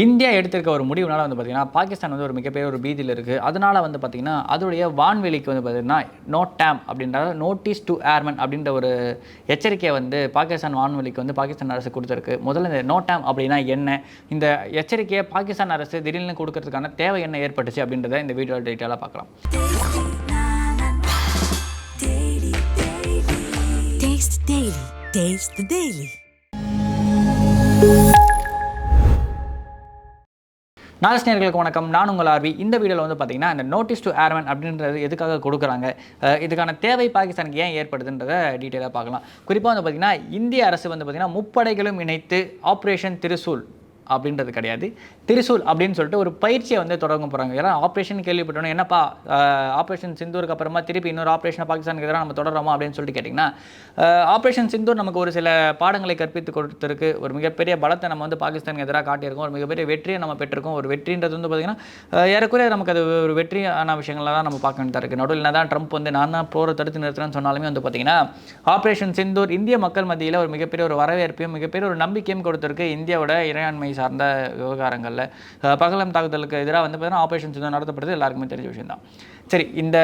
India எடுத்திருக்க ஒரு முடிவுனால வந்து பார்த்திங்கன்னா பாகிஸ்தான் வந்து ஒரு மிகப்பெரிய ஒரு பீதியில் இருக்குது அதனால் வந்து பார்த்திங்கன்னா அதோடைய வான்வெளிக்கு வந்து பார்த்திங்கன்னா நோ டேம் அப்படின்ற நோட்டீஸ் டு ஏர்மன் அப்படின்ற ஒரு எச்சரிக்கையை வந்து பாகிஸ்தான் வான்வெளிக்கு வந்து பாகிஸ்தான் அரசு கொடுத்துருக்கு முதல்ல இந்த நோ டேம் அப்படின்னா என்ன இந்த எச்சரிக்கையை பாகிஸ்தான் அரசு திடீர்னு கொடுக்கறதுக்கான தேவை என்ன ஏற்பட்டுச்சு அப்படின்றத இந்த வீடியோ டீட்டெயிலாக பார்க்கலாம் Taste Daily. Taste the Daily. நாகஸ்நேர்களுக்கு வணக்கம். நான் உங்கள் ஆர்வி இந்த வீடியோவில் வந்து பார்த்தீங்கன்னா இந்த நோட்டீஸ் டு ஏர்மேன் அப்படின்றது எதுக்காக கொடுக்குறாங்க? இதுக்கான தேவை பாகிஸ்தானுக்கு ஏன் ஏற்படுதுன்றத டீட்டெயிலாக பார்க்கலாம். குறிப்பாக வந்து பார்த்தீங்கன்னா இந்திய அரசு வந்து பார்த்திங்கன்னா முப்படைகளும் இணைத்து ஆப்ரேஷன் திருசூல் அப்படின்றது கிடையாது. திரிசூல் அப்படின்னு சொல்லிட்டு ஒரு பயிற்சியை வந்து தொடங்க போகிறாங்க ஏன்னா ஆப்ரேஷன் கேள்விப்பட்டோன்னே என்னப்பா ஆப்ரேஷன் சிந்தூருக்கு அப்புறமா திருப்பி இன்னொரு ஆப்ரேஷன் பாகிஸ்தானுக்கு எதிராக நம்ம தொடர்றோமா அப்படின்னு சொல்லிட்டு கேட்டிங்கன்னா ஆப்ரேஷன் சிந்தூர் நமக்கு ஒரு சில பாடங்களை கற்பித்து கொடுத்துருக்கு. ஒரு மிகப்பெரிய பலத்தை நம்ம வந்து பாகிஸ்தானுக்கு எதிராக காட்டியிருக்கோம். ஒரு மிகப்பெரிய வெற்றியை நம்ம பெற்றிருக்கோம். ஒரு வெற்றின்றது வந்து பார்த்திங்கன்னா ஏறக்குறைய நமக்கு அது ஒரு வெற்றியான விஷயங்கள்லாம் தான் நம்ம பார்க்க வேண்டியதாக இருக்குது நடுவில் தான் ட்ரம்ப் வந்து நான் தான் போரை தடுத்து நிறுத்துறேன்னு சொன்னாலுமே வந்து பார்த்திங்கன்னா ஆப்ரேஷன் சிந்தூர் இந்திய மக்கள் மத்தியில் ஒரு மிகப்பெரிய ஒரு வரவேற்பையும் மிகப்பெரிய ஒரு நம்பிக்கையும் கொடுத்துருக்கு. இந்தியாவோட இறையாண்மை சார்ந்த விவகாரங்களில் பகலம் தாக்குதலுக்கு எதிராக வந்து பார்த்தீங்கன்னா ஆப்ரேஷன் சிந்தூர் நடத்தப்படுறது எல்லாருக்குமே தெரிஞ்ச விஷயம் தான் சரி இந்த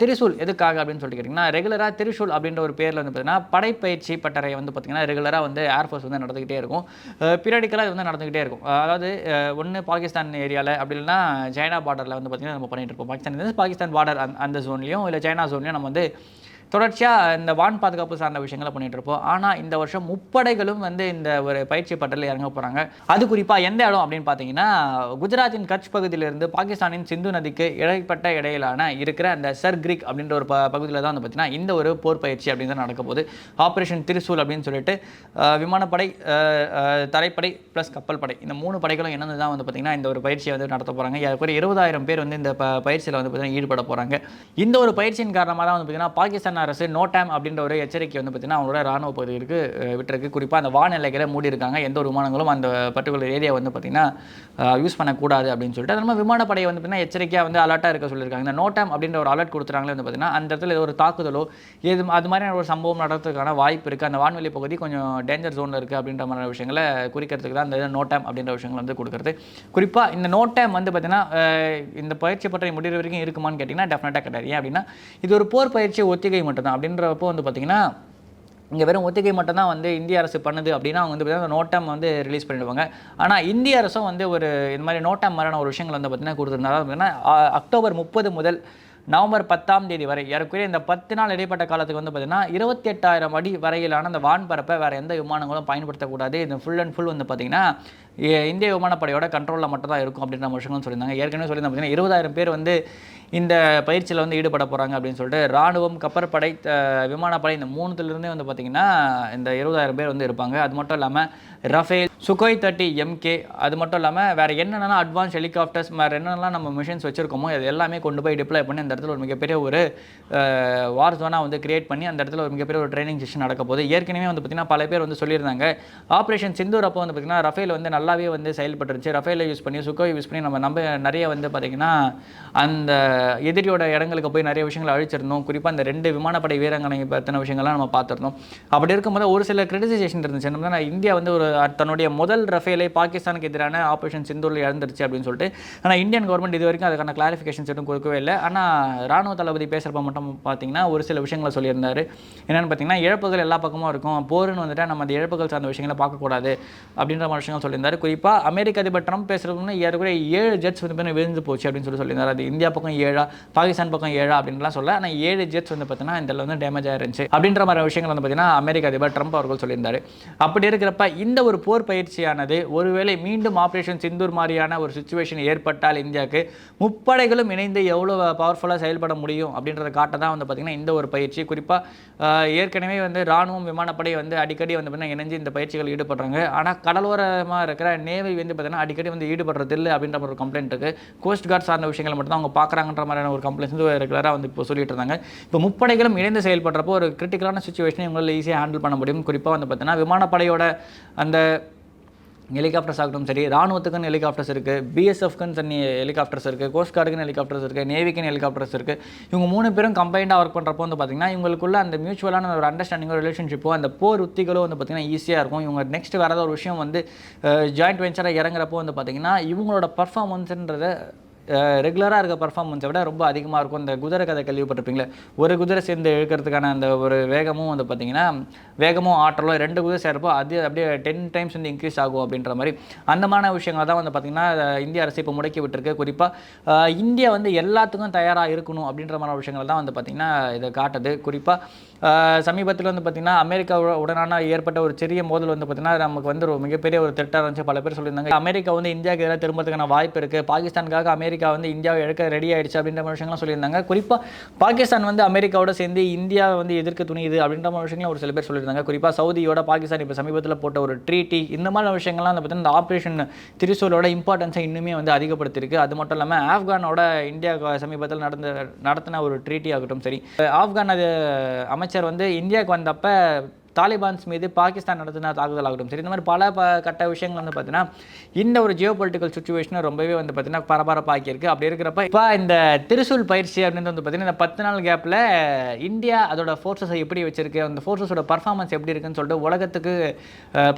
திரிசூல் எதுக்காக அப்படின்னு சொல்லிட்டு கேட்டிங்கன்னா ரெகுலராக திரிசூல் அப்படின்ற ஒரு பேரில் வந்து பார்த்தீங்கன்னா படைப்பயிற்சி பட்டறை வந்து பார்த்திங்கன்னா ரெகுலராக வந்து ஏர்ஃபோர்ஸ் வந்து நடந்துக்கிட்டே இருக்கும். பீரியடிக்கலாக இது வந்து நடந்துக்கிட்டே இருக்கும். அதாவது ஒன்று பாகிஸ்தான் ஏரியாவில் அப்படி இல்லைன்னா சைனா பார்டரில் வந்து பார்த்திங்கன்னா நம்ம பண்ணிகிட்டு இருப்போம். பாகிஸ்தான் பாகிஸ்தான் பார்டர் அந்த அந்த இல்லை சைனா ஜோன்லேயும் நம்ம வந்து தொடர்ச்சியாக இந்த வான் பாதுகாப்பு சார்ந்த விஷயங்களை பண்ணிகிட்டு இருப்போம். ஆனால் இந்த வருஷம் முப்படைகளும் வந்து இந்த ஒரு பயிற்சி பட்டலில் இறங்க போகிறாங்க அது குறிப்பாக எந்த இடம் அப்படின்னு பார்த்தீங்கன்னா குஜராத்தின் கட்ச் பகுதியிலிருந்து பாகிஸ்தானின் சிந்து நதிக்கு இடைப்பட்ட இடையிலான இருக்கிற அந்த சர் கிரிக் அப்படின்ற ஒரு ப பகுதியில் தான் வந்து பார்த்தீங்கன்னா இந்த ஒரு போர் பயிற்சி அப்படின்னு தான் நடக்க போகுது. ஆப்ரேஷன் திருசூல் அப்படின்னு சொல்லிட்டு விமானப்படை தரைப்படை ப்ளஸ் கப்பல் படை இந்த மூணு படைகளும் என்னென்னு தான் வந்து பார்த்திங்கன்னா இந்த ஒரு பயிற்சியை வந்து நடத்த போகிறாங்க ஏறக்குறைய இருபதாயிரம் பேர் வந்து இந்த ப பயிற்சியில் வந்து பார்த்திங்கன்னா ஈடுபட போகிறாங்க இந்த ஒரு பயிற்சியின் காரணமாக தான் வந்து பார்த்திங்கன்னா பாகிஸ்தான் அரசு நோ டைம் அப்படின்ற ஒரு எச்சரிக்கை வந்து பார்த்திங்கன்னா அவங்களோட ராணுவ பகுதிகளுக்கு விட்டுருக்கு. குறிப்பாக அந்த வானிலைகளை எல்லைகளை மூடி இருக்காங்க. எந்த ஒரு விமானங்களும் அந்த பர்டிகுலர் ஏரியா வந்து பார்த்திங்கன்னா யூஸ் பண்ணக்கூடாது அப்படின்னு சொல்லிட்டு. அது நம்ம விமானப்படை வந்து பார்த்திங்கன்னா எச்சரிக்கையாக வந்து அலர்ட்டாக இருக்க சொல்லியிருக்காங்க. இந்த நோ டைம் அப்படின்ற ஒரு அலர்ட் கொடுத்துறாங்களே வந்து பார்த்திங்கன்னா அந்த இடத்துல ஏதோ ஒரு தாக்குதலோ எது அது மாதிரியான ஒரு சம்பவம் நடத்துறதுக்கான வாய்ப்பு இருக்குது அந்த வான்வெளி பகுதி கொஞ்சம் டேஞ்சர் ஜோனில் இருக்குது அப்படின்ற மாதிரி விஷயங்களை குறிக்கிறதுக்கு தான் இந்த நோ டைம் அப்படின்ற விஷயங்கள் வந்து கொடுக்குறது. குறிப்பாக இந்த நோ டைம் வந்து பார்த்திங்கன்னா இந்த பயிற்சி பற்றி முடிகிற வரைக்கும் இருக்குமான்னு கேட்டிங்கன்னா டெஃபினட்டாக கிடையாது. ஏன் அப்படின்னா இது ஒரு போர் பயிற்சி ஒத்திகை மட்டும்தான். அப்படின்றப்போ வந்து பார்த்திங்கன்னா இங்கே வெறும் ஒத்திகை மட்டும்தான் வந்து இந்திய அரசு பண்ணுது அப்படின்னா அவங்க வந்து பார்த்தீங்கன்னா நோட்டம் வந்து ரிலீஸ் பண்ணிடுவாங்க. ஆனால் இந்திய அரசும் வந்து ஒரு இந்த மாதிரி நோட்டம் மாதிரியான ஒரு விஷயங்கள் வந்து பார்த்தீங்கன்னா கொடுத்துருந்தாங்க. பார்த்தீங்கன்னா அக்டோபர் முப்பது முதல் நவம்பர் பத்தாம் தேதி வரை ஏறக்குறைய இந்த பத்து நாள் இடைப்பட்ட காலத்துக்கு வந்து பார்த்தீங்கன்னா இருபத்தி எட்டாயிரம் அடி வரையிலான அந்த வான்பரப்பை வேறு எந்த விமானங்களும் பயன்படுத்தக்கூடாது. இந்த ஃபுல் அண்ட் ஃபுல் வந்து பார்த்தீங்கன்னா இந்திய விமானப்படையோட கண்ட்ரோலில் மட்டும் தான் இருக்கும் அப்படின்ற விஷயங்களும் சொல்லியிருந்தாங்க. ஏற்கனவே சொல்லியிருந்தாங்க பார்த்தீங்கன்னா இருபதாயிரம் பேர் வந்து இந்த பயிற்சியில் வந்து ஈடுபட போகிறாங்க அப்படின்னு சொல்லிட்டு ராணுவம் கப்பற்படை விமானப்படை இந்த மூணுத்துலேருந்தே வந்து பார்த்திங்கன்னா இந்த இருபதாயிரம் பேர் வந்து இருப்பாங்க. அது மட்டும் இல்லாமல் ரஃபேல் சுகோய் தேர்ட்டி எம்கே அது மட்டும் இல்லாமல் வேறு என்னென்னா அட்வான்ஸ் ஹெலிகாப்டர்ஸ் வேறு என்னென்னலாம் நம்ம மிஷின்ஸ் வச்சுருக்கோமோ அது எல்லாமே கொண்டு போய் டிப்ளை பண்ணி அந்த இடத்துல ஒரு மிகப்பெரிய ஒரு வார் ஜோனாக வந்து கிரியேட் பண்ணி அந்த இடத்துல ஒரு மிகப்பெரிய ஒரு ட்ரைனிங் செஷன் நடக்க போகுது. ஏற்கனவே வந்து பார்த்திங்கன்னா பல பேர் வந்து சொல்லியிருந்தாங்க. ஆப்ரேஷன் சிந்தூர் அப்போ வந்து பார்த்திங்கன்னா ரஃபேல் வந்து நல்லாவே வந்து செயல்பட்டுருச்சு. ரஃபேலை யூஸ் பண்ணி சுகோய் யூஸ் பண்ணி நம்ம நம்ம நிறைய வந்து பார்த்திங்கன்னா அந்த எதிரியோட இடங்களுக்கு போய் நிறைய விஷயங்களை அழிச்சிருந்தோம். குறிப்பாக அந்த ரெண்டு விமானப்படை வீராங்கனை பற்றின விஷயங்கள்லாம் நம்ம பார்த்துருந்தோம். அப்படி இருக்கும்போது ஒரு சில கிரிட்டிசைசேஷன் இருந்துச்சு. என்னன்னா நான் இந்தியா வந்து ஒரு தன்னுடைய முதல் ரஃபேலை பாகிஸ்தானுக்கு எதிரான ஆப்ரேஷன் சிந்தூரில் இழந்துருச்சு அப்படின்னு சொல்லிட்டு. ஆனால் இந்தியன் கவர்மெண்ட் இது வரைக்கும் அதுக்கான கிளாரிஃபிகேஷன்ஸ் எதுவும் கொடுக்கவே இல்லை. ஆனால் ராணுவ தளபதி பேசுகிறப்ப மட்டும் பார்த்தீங்கன்னா ஒரு சில விஷயங்களை சொல்லியிருந்தார். என்னென்னு பார்த்தீங்கன்னா இழப்புகள் எல்லா பக்கமும் இருக்கும். போர்னு வந்துட்டு நம்ம அந்த இழப்புகள் சார்ந்த விஷயங்களை பார்க்கக்கூடாது அப்படின்ற மாதிரி விஷயங்கள் சொல்லியிருந்தார். குறிப்பாக அமெரிக்க அதிபர் ட்ரம்ப் பேசுகிறதுன்னு ஏற்கனவே ஏழு ஜெட்ஸ் வந்து விழுந்து போச்சு அப்படின்னு சொல்லி சொல்லியிருந்தார். அது இந்தியா பக்கம் ஏ பாகிஸ்தான் பக்கம் ஏழா அப்படின்லாம் சொல்ல ஆனால் ஏழு ஜெட்ஸ் வந்து பார்த்தீங்கன்னா இந்த வந்து டேமேஜ் ஆயிருந்துச்சு. அப்படின்ற மாதிரி விஷயங்கள் வந்து பார்த்தீங்கன்னா அமெரிக்க அதிபர் ட்ரம்ப் அவர்கள் சொல்லியிருந்தாரு. அப்படி இருக்கிறப்ப இந்த ஒரு போர் பயிற்சியானது ஒருவேளை மீண்டும் ஆப்ரேஷன் சிந்தூர் மாதிரியான ஒரு சுச்சுவேஷன் ஏற்பட்டால் இந்தியாவுக்கு முப்படைகளும் இணைந்து எவ்வளோ பவர்ஃபுல்லாக செயல்பட முடியும் அப்படின்றத காட்ட தான் வந்து பார்த்திங்கன்னா இந்த ஒரு பயிற்சி. குறிப்பாக ஏற்கனவே வந்து ராணுவம் விமானப்படை வந்து அடிக்கடி வந்து பார்த்திங்கன்னா இணைஞ்சு இந்த பயிற்சிகள் ஈடுபடுறாங்க. ஆனால் கடலோரமாக இருக்கிற நேவை வந்து பார்த்திங்கன்னா அடிக்கடி வந்து ஈடுபடுறது இல்லை அப்படின்ற ஒரு கம்ப்ளைண்ட் இருக்குது கோஸ்ட் கார்ட் சார்ந்த விஷயங்களை மட்டும் தான் அவங்க பார்க்குறாங்கன்ற மாதிரியான ஒரு கம்ப்ளைண்ட்ஸ் வந்து ரெகுலராக வந்து இப்போ சொல்லிட்டு இருந்தாங்க. இப்போ முப்படைகளும் இணைந்து செயல்படுறப்போ ஒரு கிரிட்டிக்கலான சுச்சுவேஷனை இவங்களால் ஈஸியாக ஹேண்டில் பண்ண முடியும். குறிப்பாக வந்து பார்த்தீங்கன்னா விமானப்படையோட அந்த ஹெலிகாப்டர்ஸ் ஆகட்டும் சரி ராணுவத்துக்குன்னு ஹெலிகாப்டர்ஸ் இருக்குது பிஎஸ்எஃப்க்குன்னு தனி ஹெலிகாப்டர்ஸ் இருக்குது கோஸ்ட்கார்டுக்குன்னு ஹெலிகாப்டர்ஸ் இருக்குது நேவிக்குன்னு ஹெலிகாப்டர்ஸ் இருக்குது இவங்க மூணு பேரும் கம்பைண்டாக ஒர்க் பண்ணுறப்போ வந்து பார்த்திங்கன்னா இவங்களுக்குள்ள அந்த மியூச்சுவலான ஒரு அண்டர்ஸ்டாண்டிங்கோ ரிலேஷன்ஷிப்போ அந்த போர் உத்திகளோ வந்து பார்த்திங்கன்னா ஈஸியாக இருக்கும். இவங்க நெக்ஸ்ட் வரத ஒரு விஷயம் வந்து ஜாயிண்ட் வெஞ்சராக இறங்குறப்போ வந்து பார்த்திங்கன்னா இவங்களோட பர்ஃபார்மன்ஸுன்றதை ரெகுலராக இருக்க பர்ஃபார்மன்ஸை விட ரொம்ப அதிகமாக இருக்கும். இந்த குதிரை கதை கேள்விப்பட்டிருப்பீங்களே? ஒரு குதிரை சேர்ந்து இழுக்கிறதுக்கான அந்த ஒரு வேகமும் வந்து பார்த்திங்கன்னா வேகமும் ஆற்றலும் ரெண்டு குதிரை சேர்ப்போ அது அப்படியே டென் டைம்ஸ் வந்து இன்க்ரீஸ் ஆகும் அப்படின்ற மாதிரி. அந்தமான விஷயங்கள் தான் வந்து பார்த்திங்கன்னா இந்திய அரசு இப்போ முடக்கி விட்டுருக்கு. குறிப்பாக இந்தியா வந்து எல்லாத்துக்கும் தயாராக இருக்கணும் அப்படின்ற மாதிரி விஷயங்கள் தான் வந்து பார்த்திங்கன்னா இதை காட்டுது. குறிப்பாக சமீபத்தில் வந்து பார்த்திங்கன்னா அமெரிக்கா உடனான ஏற்பட்ட ஒரு சிறிய மோதல் வந்து பார்த்திங்கன்னா நமக்கு வந்து ஒரு மிகப்பெரிய ஒரு திட்டம் இருந்துச்சு பல பேர் சொல்லியிருந்தாங்க. அமெரிக்கா வந்து இந்தியாவுக்கு எதிராக திரும்பத்துக்கான வாய்ப்பு இருக்குது பாகிஸ்தானுக்காக அமெரிக்கா வந்து இந்தியாவை எடுக்க ரெடி ஆயிடுச்சு அப்படின்ற மாதிரி விஷயங்கள்லாம் சொல்லியிருந்தாங்க. குறிப்பாக பாகிஸ்தான் வந்து அமெரிக்காவோட சேர்ந்து இந்தியாவை வந்து எதிர்க்க துணியுது அப்படின்ற மாதிரி விஷயங்களும் ஒரு சில பேர் சொல்லியிருந்தாங்க. குறிப்பாக சவுதியோட பாகிஸ்தான் இப்போ சமீபத்தில் போட்ட ஒரு ட்ரீட்டி இந்த மாதிரி விஷயங்கள்லாம் வந்து பார்த்தீங்கன்னா இந்த ஆப்ரேஷன் திரிசூலோட இம்பார்ட்டன்ஸை இன்னுமே வந்து அதிகப்படுத்திருக்கு அது மட்டும் இல்லாமல் ஆப்கானோட இந்தியா சமீபத்தில் நடந்த நடத்தின ஒரு ட்ரீட்டி ஆகட்டும் சரி. ஆப்கான் அது அமைச்சர் வந்து இந்தியாவுக்கு வந்தப்போ தாலிபான்ஸ் மீது பாகிஸ்தான் நடத்தின தாக்குதல் ஆகட்டும் சரி இந்த மாதிரி பல ப கட்ட விஷயங்கள் வந்து பார்த்தீங்கன்னா இந்த ஒரு ஜியோ பொலிட்டிக்கல் சுச்சுவேஷனை ரொம்பவே வந்து பார்த்தீங்கன்னா பரபரப்பாக்கியிருக்கு. அப்படி இருக்கிறப்ப இப்போ இந்த திருசூல் பயிற்சி அப்படின்னு வந்து பார்த்தீங்கன்னா இந்த பத்து நாள் கேப்பில் இந்தியா அதோட ஃபோர்ஸஸை எப்படி வச்சிருக்கு அந்த ஃபோர்ஸஸோட பர்ஃபார்மன்ஸ் எப்படி இருக்குன்னு சொல்லிட்டு உலகத்துக்கு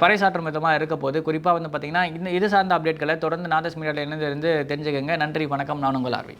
பறைசாற்றும் விதமாக இருக்க போது குறிப்பாக வந்து பார்த்தீங்கன்னா இந்த இது சார்ந்த அப்டேட்களை தொடர்ந்து நாதஸ் மீடியாவில் இருந்து தெரிஞ்சுக்கங்க. நன்றி வணக்கம். நான் உங்கள் ஆர்வி.